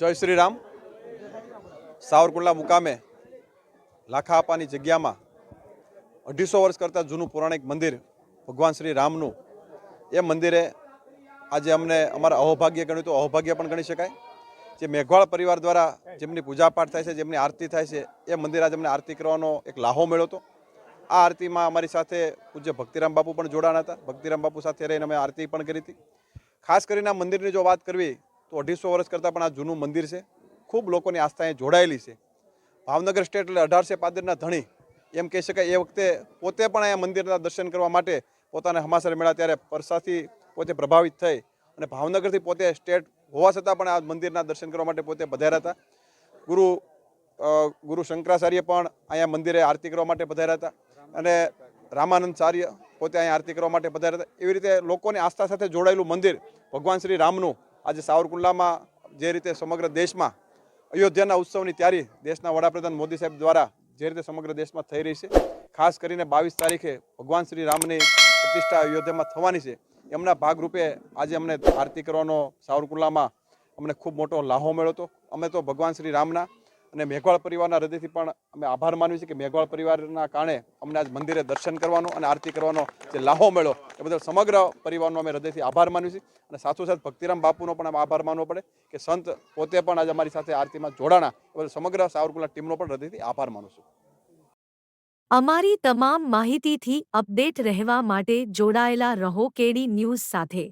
જય શ્રી રામ સાવરકુંડલા મુકામે લાખા આપાની જગ્યામાં અઢીસો વર્ષ કરતાં જૂનું પૌરાણિક મંદિર ભગવાન શ્રી રામનું, એ મંદિરે આજે અમને અમારા અહોભાગ્ય ગણ્યું તો અહોભાગ્ય પણ ગણી શકાય. જે મેઘવાળ પરિવાર દ્વારા જેમની પૂજાપાઠ થાય છે, જેમની આરતી થાય છે, એ મંદિર આજે અમને આરતી કરવાનો એક લાહો મળ્યો હતો. આ આરતીમાં અમારી સાથે પૂજ્ય ભક્તિરામ બાપુ પણ જોડાણા હતા. ભક્તિરામ બાપુ સાથે રહીને અમે આરતી પણ કરી હતી. ખાસ કરીને આ મંદિરની જો વાત કરવી તો અઢીસો વર્ષ કરતાં પણ આ જૂનું મંદિર છે. ખૂબ લોકોની આસ્થા એ જોડાયેલી છે. ભાવનગર સ્ટેટ એટલે અઢારસે પાદરના ધણી. એમ કહી શકાય, એ વખતે પોતે પણ અહીંયા મંદિરના દર્શન કરવા માટે પોતાને હમાસર મેળા ત્યારે પરસાથી પોતે પ્રભાવિત થઈ અને ભાવનગરથી પોતે સ્ટેટ હોવા છતાં પણ આ મંદિરના દર્શન કરવા માટે પોતે પધાર્યા હતા. ગુરુ ગુરુ શંકરાચાર્ય પણ અહીંયા મંદિરે આરતી કરવા માટે પધાર્યા હતા અને રામાનંદચાર્ય પોતે અહીંયા આરતી કરવા માટે પધાર્યા હતા. એવી રીતે લોકોની આસ્થા સાથે જોડાયેલું મંદિર ભગવાન શ્રી રામનું આજે સાવરકુંડલામાં જે રીતે સમગ્ર દેશમાં અયોધ્યાના ઉત્સવની તૈયારી દેશના વડાપ્રધાન મોદી સાહેબ દ્વારા જે રીતે સમગ્ર દેશમાં થઈ રહી છે, ખાસ કરીને બાવીસ તારીખે ભગવાન શ્રી રામની પ્રતિષ્ઠા અયોધ્યામાં થવાની છે, એમના ભાગરૂપે આજે અમને આરતી કરવાનો સાવરકુંડલામાં અમને ખૂબ મોટો લાહો મળ્યો હતો. અમે તો ભગવાન શ્રી રામના અને મેઘવાળ પરિવારના હૃદયથી પણ અમે આભાર માનવી છીએ કે મેઘવાળ પરિવારના કારણે અમને આજ મંદિરે દર્શન કરવાનો અને આરતી કરવાનો જે લાહો મળ્યો બદલ સમગ્ર પરિવારનો અમે હૃદયથી આભાર માનીએ છીએ અને સાથોસાથ ભક્તિરામ બાપુનો પણ અમે આભાર માનવો પડે કે સંત પોતે પણ આજે અમારી સાથે આરતીમાં જોડાણા એ બદલ સમગ્ર સાવરકુલા ટીમનો પણ હૃદયથી આભાર માનું છું. અમારી તમામ માહિતીથી અપડેટ રહેવા માટે જોડાયેલા રહો કેડી ન્યૂઝ સાથે.